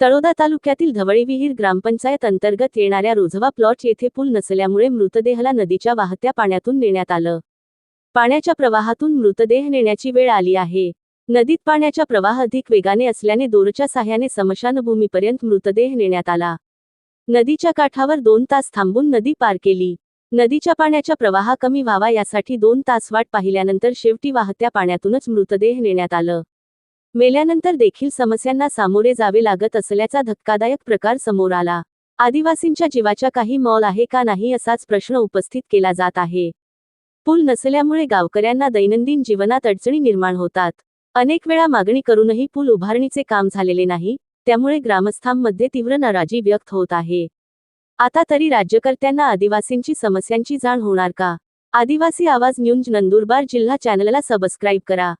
तळोदा तालुक्यातील धवळीविहीर ग्रामपंचायत अंतर्गत येणाऱ्या रोझवा प्लॉट येथे पूल नसल्यामुळे मृतदेहाला नदीच्या वाहत्या पाण्यातून नेण्यात आलं. पाण्याच्या प्रवाहातून मृतदेह नेण्याची वेळ आली आहे. नदीत पाण्याचा प्रवाह अधिक वेगाने असल्याने दोरच्या साह्याने समशानभूमीपर्यंत मृतदेह नेण्यात आला. नदीच्या काठावर दोन तास थांबून नदी पार केली. नदीच्या पाण्याचा प्रवाह कमी व्हावा यासाठी दोन तास वाट पाहिल्यानंतर शेवटी वाहत्या पाण्यातूनच मृतदेह नेण्यात आलं. मेल्यानंतर देखील समस्यांना सामोरे जावे लागत असल्याचा धक्कादायक प्रकार समोर आला. आदिवासींच्या जीवाच्या काही मॉल आहे का नाही असाच प्रश्न उपस्थित केला जात आहे. पूल नसल्यामुळे गावकऱ्यांना दैनंदिन जीवनात अडचणी निर्माण होतात. अनेक वेळा मागणी करूनही पूल उभारणीचे काम झालेले नाही त्यामुळे ग्रामस्थांमध्ये तीव्र नाराजी व्यक्त होत आहे. आता तरी राज्यकर्त्यांना आदिवासींची समस्यांची जाण होणार का? आदिवासी आवाज न्यूज नंदुरबार जिल्हा चॅनलला सबस्क्राईब करा.